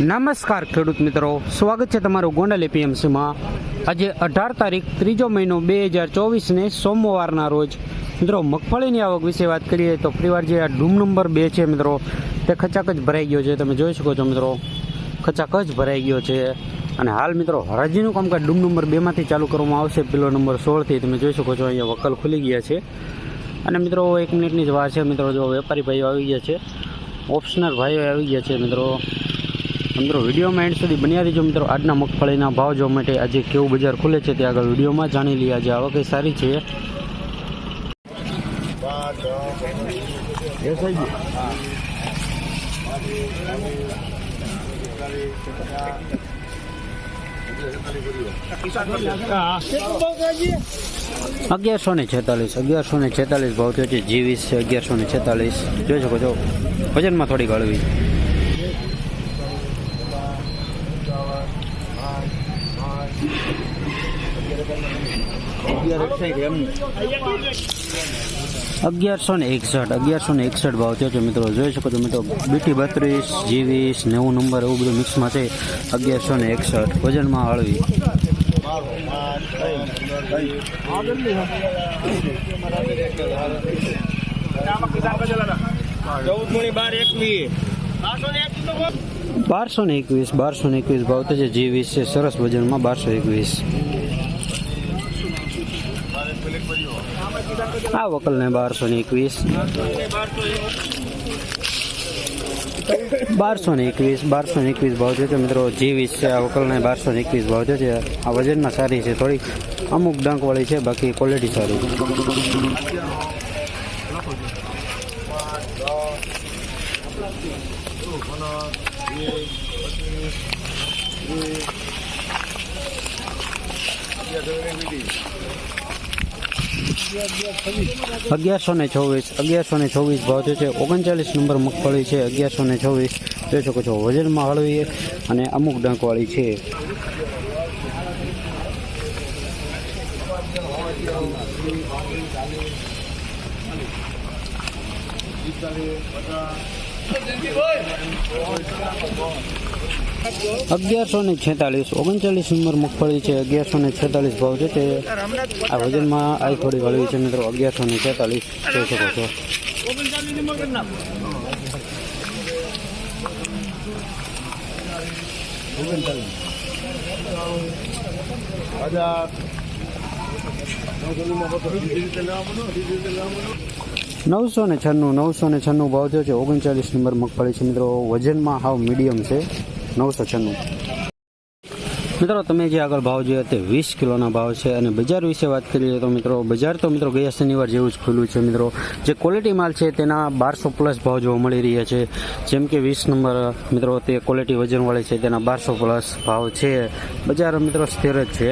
નમસ્કાર ખેડૂત મિત્રો. સ્વાગત છે તમારું ગોંડલ એપીએમસીમાં આજે અઢાર તારીખ, ત્રીજો મહિનો બે હજાર ચોવીસને સોમવારના રોજ. મિત્રો, મગફળીની આવક વિશે વાત કરીએ તો ફરીવાર જે આ ડૂમ નંબર બે છે મિત્રો, તે ખચાક જ ભરાઈ ગયો છે. તમે જોઈ શકો છો મિત્રો, ખચાક જ ભરાઈ ગયો છે. અને હાલ મિત્રો, હરાજીનું કામકાજ ડૂમ નંબર બેમાંથી ચાલુ કરવામાં આવશે. પેલો નંબર સોળથી તમે જોઈ શકો છો, અહીંયા વકલ ખુલી ગયા છે. અને મિત્રો, એક મિનિટની જ વાર છે મિત્રો, જો વેપારી ભાઈઓ આવી ગયા છે. ઓપ્શનર ભાઈઓ આવી ગયા છે મિત્રો. મિત્રો વિડીયોમાં એન્ડ સુધી બન્યા રહીજો મિત્રો. આજના મગફળીના ભાવ જોવા માટે આજે કેવું બજાર ખુલે છે તે આગળ વિડીયોમાં જાણી લઈએ. આજે આવક સારી છે. અગિયારસો ને છેતાલીસ, અગિયારસો ને છેતાલીસ ભાવ થયો છે. જીવીસ છે અગિયારસો ને છેતાલીસ. જોઈ શકો છો. વજનમાં થોડી ગળવી અગિયારસો ને એકસઠ, અગિયારસો ને એકસઠ ભાવ થયો છે મિત્રો. જોઈ શકો છો મિત્રો, બીટી બત્રીસ, જીવીસ, નેવું નંબર એવું બધું મિક્સમાં છે. અગિયારસો ને એકસઠ, વજનમાં હળવી. બારસો ને એકવીસ, બારસો ને એકવીસ ભાવ છે. જીવીસ છે, સરસ વજનમાં બારસો એકવીસ. આ વકલ ને બારસો ને એકવીસ. બારસો ને એકવીસ, બારસો ને એકવીસ ભાવ છે. મિત્રો, જીવીસ છે આ વકલ ને બારસો ને એકવીસ ભાવ છે. આ વજનમાં સારી છે. થોડી અમુક ડંક વાળી છે, બાકી ક્વોલિટી સારી. છે અગિયારસો ને છવ્વીસ અગિયારસો ને છવ્વીસ ભાવ જે છે, ઓગણચાલીસ નંબર મગફળી છે, અગિયારસો ને છવ્વીસ જોઈ શકો છો, વજનમાં હળવી અને અમુક ડંકવાળી છે. અગિયારસો ને છેતાલીસ ઓગણચાલીસ નંબર મગફળી છે, અગિયારસો ને છેતાલીસ ભાવ છે તે. આ વજનમાં આ થોડી હળવી છે મિત્રો, અગિયારસો ને છેતાલીસ જોઈ શકો છો. નવસો ને છન્નું, નવસો ને છન્નું ભાવ થયો છે, ઓગણચાલીસ નંબર મગફળી છે મિત્રો, વજનમાં હાવ મીડિયમ છે. નવસો છન્નું. મિત્રો, તમે જે આગળ ભાવ જોઈએ તે વીસ કિલોના ભાવ છે અને બજાર વિશે વાત કરીએ તો મિત્રો, બજાર તો મિત્રો ગયા શનિવાર જેવું જ ખુલ્લું છે મિત્રો. જે ક્વોલિટી માલ છે તેના બારસો પ્લસ ભાવ જોવા મળી રહ્યા છે. જેમ કે વીસ નંબર, મિત્રો, તે ક્વોલિટી વજનવાળી છે તેના બારસો પ્લસ ભાવ છે. બજાર મિત્રો સ્થિર જ છે.